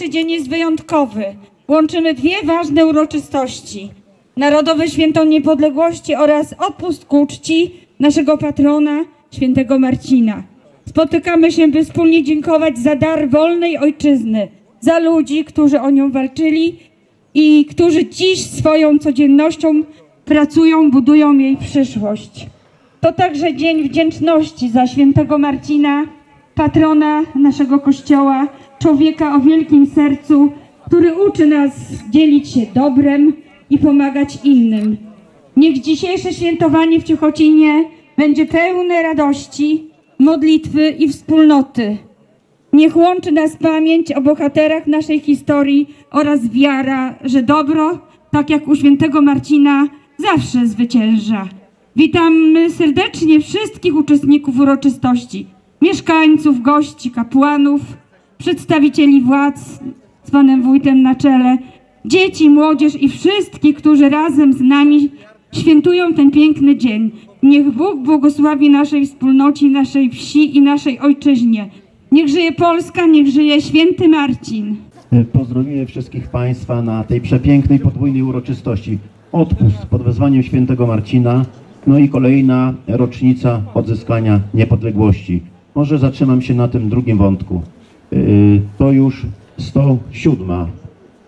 Dzisiejszy dzień jest wyjątkowy. Łączymy dwie ważne uroczystości. Narodowe Święto Niepodległości oraz odpust ku czci naszego patrona, świętego Marcina. Spotykamy się, by wspólnie dziękować za dar wolnej ojczyzny, za ludzi, którzy o nią walczyli i którzy dziś swoją codziennością pracują, budują jej przyszłość. To także dzień wdzięczności za świętego Marcina, patrona naszego kościoła, człowieka o wielkim sercu, który uczy nas dzielić się dobrem i pomagać innym. Niech dzisiejsze świętowanie w Ciechocinie będzie pełne radości, modlitwy i wspólnoty. Niech łączy nas pamięć o bohaterach naszej historii oraz wiara, że dobro, tak jak u świętego Marcina, zawsze zwycięża. Witamy serdecznie wszystkich uczestników uroczystości, mieszkańców, gości, kapłanów, przedstawicieli władz z panem wójtem na czele, dzieci, młodzież i wszystkich, którzy razem z nami świętują ten piękny dzień. Niech Bóg błogosławi naszej wspólnocie, naszej wsi i naszej ojczyźnie. Niech żyje Polska, niech żyje święty Marcin. Pozdrowienie wszystkich Państwa na tej przepięknej podwójnej uroczystości. Odpust pod wezwaniem świętego Marcina, no i kolejna rocznica odzyskania niepodległości. Może zatrzymam się na tym drugim wątku. Yy, To już 107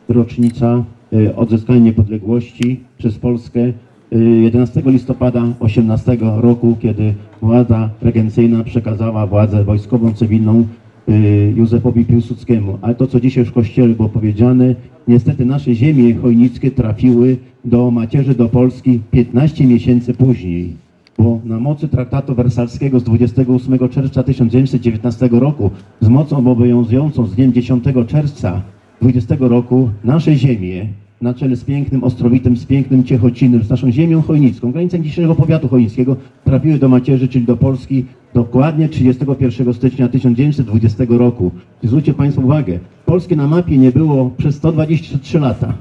rocznica yy, odzyskania niepodległości przez Polskę yy, 11 listopada 18 roku, kiedy władza regencyjna przekazała władzę wojskową, cywilną y, Józefowi Piłsudskiemu. Ale to, co dzisiaj w kościele było powiedziane, niestety nasze ziemie chojnickie trafiły do macierzy do Polski 15 miesięcy później. Bo na mocy traktatu wersalskiego z 28 czerwca 1919 roku, z mocą obowiązującą z dniem 10 czerwca 20 roku, nasze ziemie na czele z pięknym Ostrowitem, z pięknym Ciechocinem, z naszą ziemią chojnicką, granicą dzisiejszego powiatu chojnickiego, trafiły do macierzy, czyli do Polski dokładnie 31 stycznia 1920 roku. Zwróćcie Państwo uwagę, Polski na mapie nie było przez 123 lata.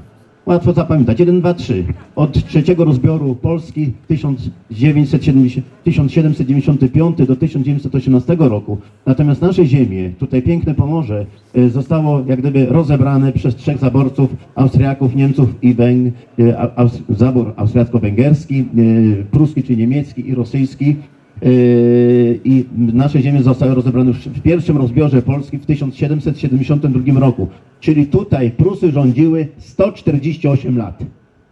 Łatwo zapamiętać. 1, 2, 3. Od trzeciego rozbioru Polski 1970, 1795 do 1918 roku. Natomiast nasze ziemie, tutaj piękne Pomorze, y, zostało jak gdyby rozebrane przez trzech zaborców, Austriaków, Niemców i Węg, Aus, zabór austriacko-węgierski, y, pruski czy niemiecki i rosyjski. Yy, i nasze ziemie zostały rozebrane już w pierwszym rozbiorze Polski w 1772 roku. Czyli tutaj Prusy rządziły 148 lat.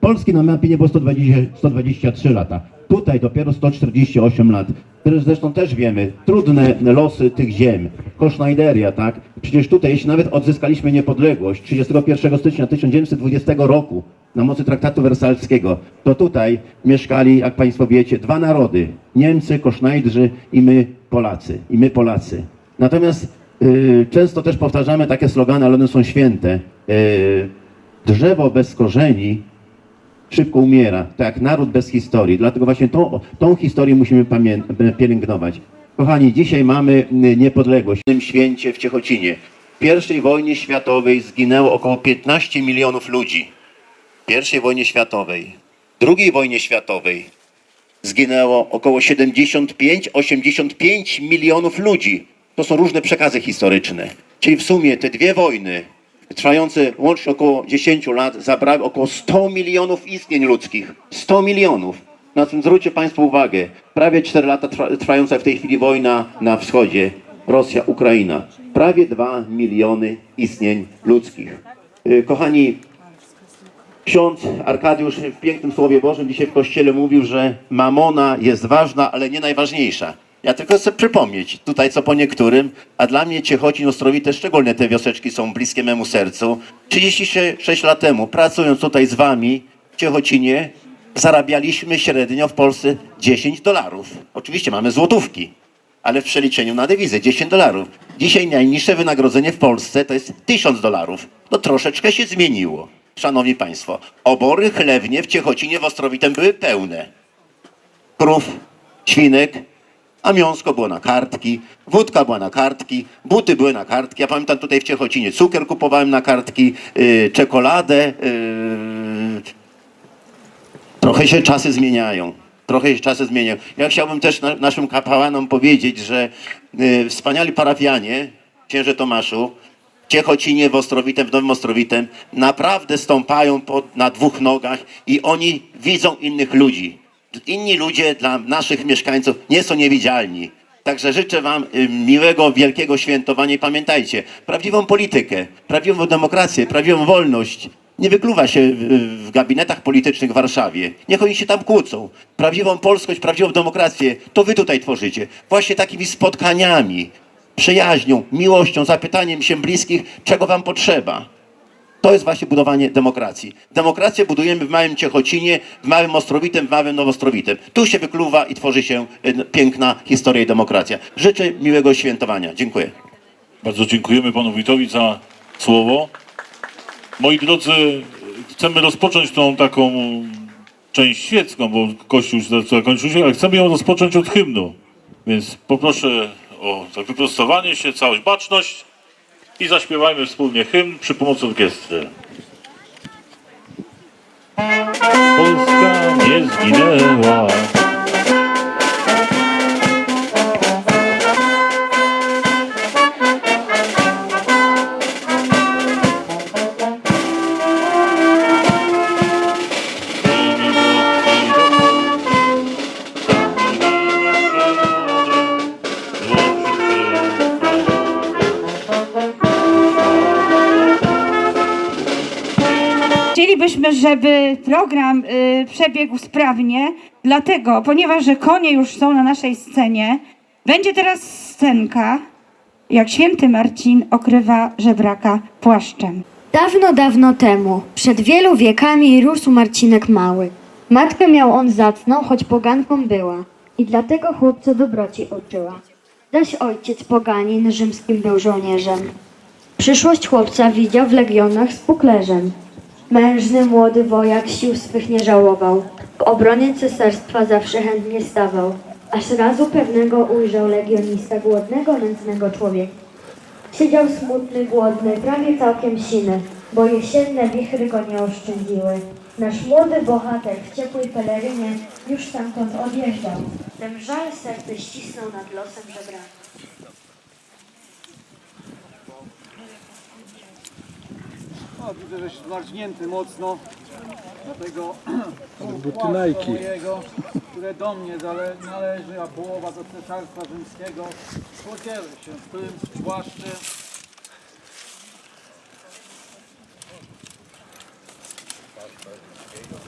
Polski na mapie nie było 120, 123 lata. Tutaj dopiero 148 lat. Zresztą też wiemy, trudne losy tych ziem. Koszznajderia, tak? Przecież tutaj, jeśli nawet odzyskaliśmy niepodległość 31 stycznia 1920 roku na mocy traktatu wersalskiego, to tutaj mieszkali, jak Państwo wiecie, dwa narody. Niemcy, Kosznajdrzy i my Polacy. I my Polacy. Natomiast y, często też powtarzamy takie slogany, ale one są święte. Y, drzewo bez korzeni szybko umiera, tak jak naród bez historii. Dlatego właśnie tą, tą historię musimy pielęgnować. Kochani, dzisiaj mamy y, niepodległość. W tym święcie w Ciechocinie. W I wojnie światowej zginęło około 15 milionów ludzi. I wojnie światowej. II wojnie światowej zginęło około 75-85 milionów ludzi. To są różne przekazy historyczne. Czyli w sumie te dwie wojny, trwające łącznie około 10 lat, zabrały około 100 milionów istnień ludzkich. 100 milionów. Na tym zwróćcie Państwo uwagę. Prawie 4 lata trwa, trwająca w tej chwili wojna na wschodzie. Rosja, Ukraina. Prawie 2 miliony istnień ludzkich. Yy, Kochani, Ksiądz Arkadiusz w pięknym Słowie Bożym dzisiaj w kościele mówił, że mamona jest ważna, ale nie najważniejsza. Ja tylko chcę przypomnieć tutaj co po niektórym, a dla mnie Ciechocin, Ostrowite, szczególnie te wioseczki są bliskie memu sercu. 36 lat temu, pracując tutaj z wami w Ciechocinie, zarabialiśmy średnio w Polsce 10 dolarów. Oczywiście mamy złotówki, ale w przeliczeniu na dewizę 10 dolarów. Dzisiaj najniższe wynagrodzenie w Polsce to jest 1000 dolarów. No troszeczkę się zmieniło. Szanowni Państwo, obory chlewnie w Ciechocinie w Ostrowitem były pełne. Krów, świnek, a było na kartki, wódka była na kartki, buty były na kartki. Ja pamiętam tutaj w Ciechocinie cukier kupowałem na kartki, yy, czekoladę. Yy, Trochę się czasy zmieniają. Trochę się czasy zmieniają. Ja chciałbym też na, naszym kapłanom powiedzieć, że y, wspaniali parafianie, księże Tomaszu, Ciechocinie, w Ostrowitem, w Nowym Ostrowitem, naprawdę stąpają po, na dwóch nogach i oni widzą innych ludzi. Inni ludzie dla naszych mieszkańców nie są niewidzialni. Także życzę Wam y, miłego, wielkiego świętowania i pamiętajcie, prawdziwą politykę, prawdziwą demokrację, prawdziwą wolność nie wykluwa się w gabinetach politycznych w Warszawie. Niech oni się tam kłócą. Prawdziwą polskość, prawdziwą demokrację to wy tutaj tworzycie. Właśnie takimi spotkaniami, przyjaźnią, miłością, zapytaniem się bliskich, czego wam potrzeba. To jest właśnie budowanie demokracji. Demokrację budujemy w małym Ciechocinie, w małym Ostrowitem, w małym Nowoostrowitem. Tu się wykluwa i tworzy się y, piękna historia i demokracja. Życzę miłego świętowania. Dziękuję. Bardzo dziękujemy panu wójtowi za słowo. Moi drodzy, chcemy rozpocząć tą taką część świecką, bo kościół zakończył się, ale chcemy ją rozpocząć od hymnu. Więc poproszę o tak wyprostowanie się, całość, baczność i zaśpiewajmy wspólnie hymn przy pomocy orkiestry. Polska nie zginęła. Żeby program y, przebiegł sprawnie, dlatego, ponieważ że konie już są na naszej scenie, będzie teraz scenka, jak święty Marcin okrywa żebraka płaszczem. Dawno, dawno temu, przed wielu wiekami, rósł Marcinek mały. Matkę miał on zacną, choć poganką była i dlatego chłopca dobroci uczyła. Zaś ojciec poganin rzymskim był żołnierzem. Przyszłość chłopca widział w legionach z puklerzem. Mężny młody wojak sił swych nie żałował. W obronie cesarstwa zawsze chętnie stawał. Aż razu pewnego ujrzał legionista głodnego, nędznego człowieka. Siedział smutny, głodny, prawie całkiem siny, bo jesienne wichry go nie oszczędziły. Nasz młody bohater w ciepłej pelerynie już stamtąd odjeżdżał. Ten żal serce ścisnął nad losem żebraka. O, widzę, żeś zmarznięty mocno. Dlatego buty płaszcza Nike. mojego, które do mnie zale, należy, a połowa do cesarstwa rzymskiego. Podzielę się tym płaszczem. Będę wiedział.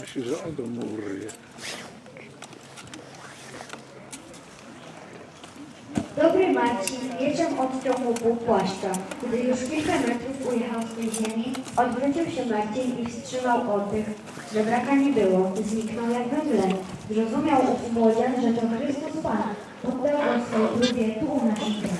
Myślę, że on do Mu pół płaszcza. Gdy już kilka metrów ujechał z tej ziemi, odwrócił się Marcin i wstrzymał oddech. Żebraka nie było, zniknął jak we mgle. Zrozumiał młodzian, że to Chrystus Pan. Oddał go swojej próbie tu u naszych.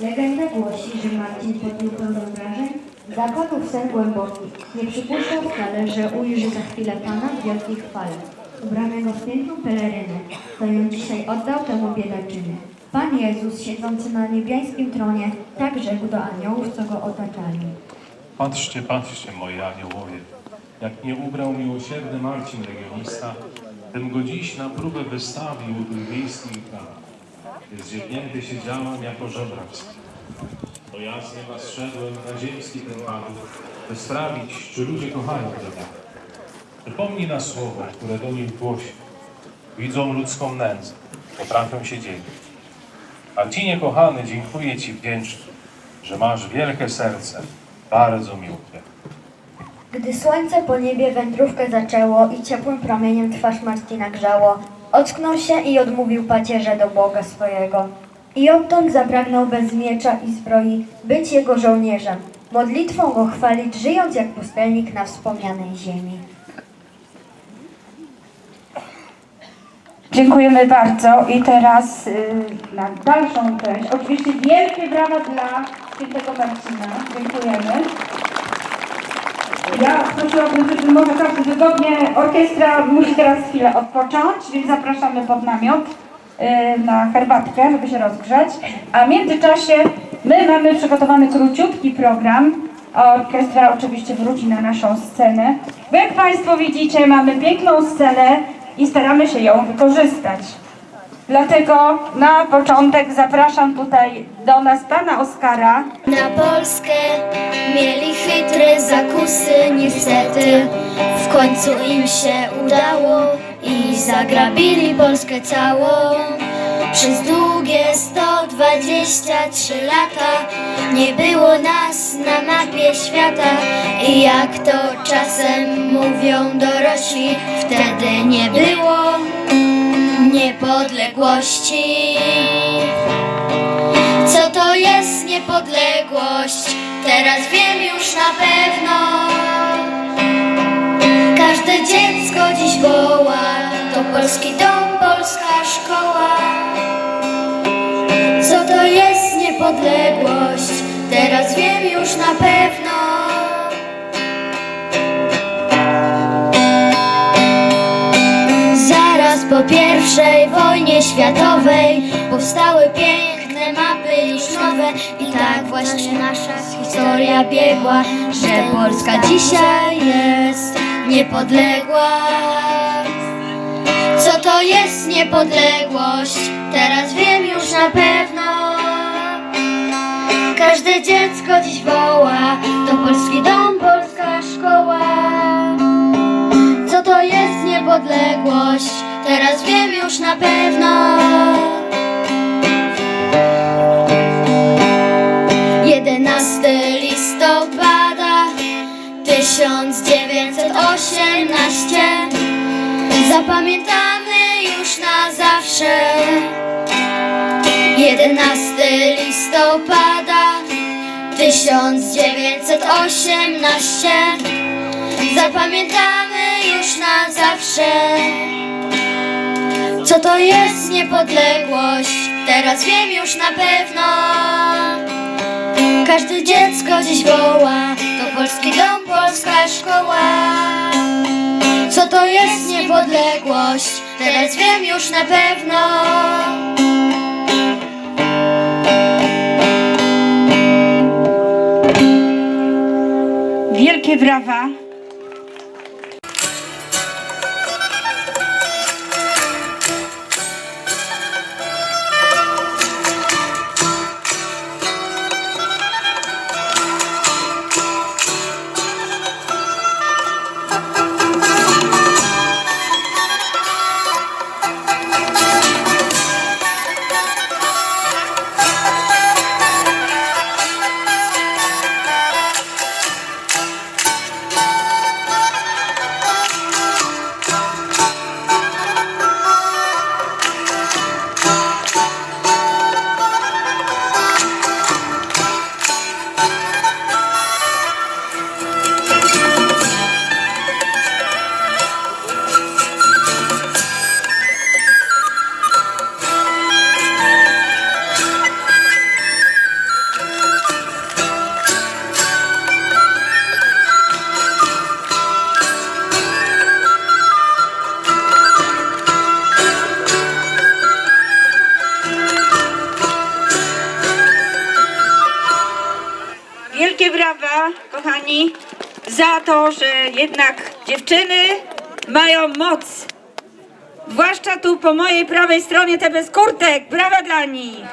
Legenda głosi, że Marcin podniósł pełno wrażeń, zapadł w sen głęboki. Nie przypuszczał wcale, że ujrzy za chwilę Pana w wielkiej chwale. Ubranego w piękną pelerynę, ją dzisiaj oddał temu biedaczynie. Pan Jezus, siedzący na niebiańskim tronie, tak rzekł do aniołów, co go otaczali. Patrzcie, patrzcie, moi aniołowie, jak nie ubrał miłosierny Marcin Legionista, tym go dziś na próbę wystawił w wiejskim kraju. Zdziewnięty siedziałem jako żebrak. To jasnie was szedłem na ziemski ten by sprawić, czy ludzie kochają Ciebie. Przypomnij na słowo, które do nich głosi. Widzą ludzką nędzę, potrafią się dzielić. Marcinie kochany, dziękuję Ci wdzięcznie, że masz wielkie serce, bardzo miłkie. Gdy słońce po niebie wędrówkę zaczęło i ciepłym promieniem twarz Marcina grzało, ocknął się i odmówił pacierze do Boga swojego. I odtąd zapragnął bez miecza i zbroi być jego żołnierzem, modlitwą go chwalić, żyjąc jak pustelnik na wspomnianej ziemi. Dziękujemy bardzo i teraz y, na dalszą część. Oczywiście wielkie brawa dla świętego Marcina. Dziękujemy. Ja prosiłabym, żeby może każdy wygodnie, orkiestra musi teraz chwilę odpocząć, więc zapraszamy pod namiot y, na herbatkę, żeby się rozgrzeć. A w międzyczasie my mamy przygotowany króciutki program, orkiestra oczywiście wróci na naszą scenę. Jak Państwo widzicie, mamy piękną scenę i staramy się ją wykorzystać. Dlatego na początek zapraszam tutaj do nas pana Oskara, Na Polskę mieli chytre zakusy, niestety w końcu im się udało i zagrabili Polskę całą. Przez długie 123 lata nie było nas na mapie świata jak to czasem mówią dorośli, wtedy nie było niepodległości. Co to jest niepodległość? Teraz wiem już na pewno. Każde dziecko dziś woła, to polski dom, polska szkoła. Co to jest niepodległość? Teraz wiem już na pewno. Po pierwszej wojnie światowej powstały piękne mapy już nowe i tak właśnie nasza historia biegła, że Polska dzisiaj jest niepodległa. Co to jest niepodległość? Teraz wiem już na pewno. Każde dziecko dziś woła, to polski dom, polska szkoła. Co to jest niepodległość? Już na pewno. Jedenasty listopada 1918 Zapamiętamy już na zawsze. 11 listopada 1918 Zapamiętamy już na zawsze Co to jest niepodległość? Teraz wiem już na pewno. Każde dziecko dziś woła To polski dom, polska szkoła. Co to jest niepodległość? Teraz wiem już na pewno. Wielkie brawa. kochani, za to, że jednak dziewczyny mają moc. Zwłaszcza tu po mojej prawej stronie te bez kurtek. Brawa dla nich!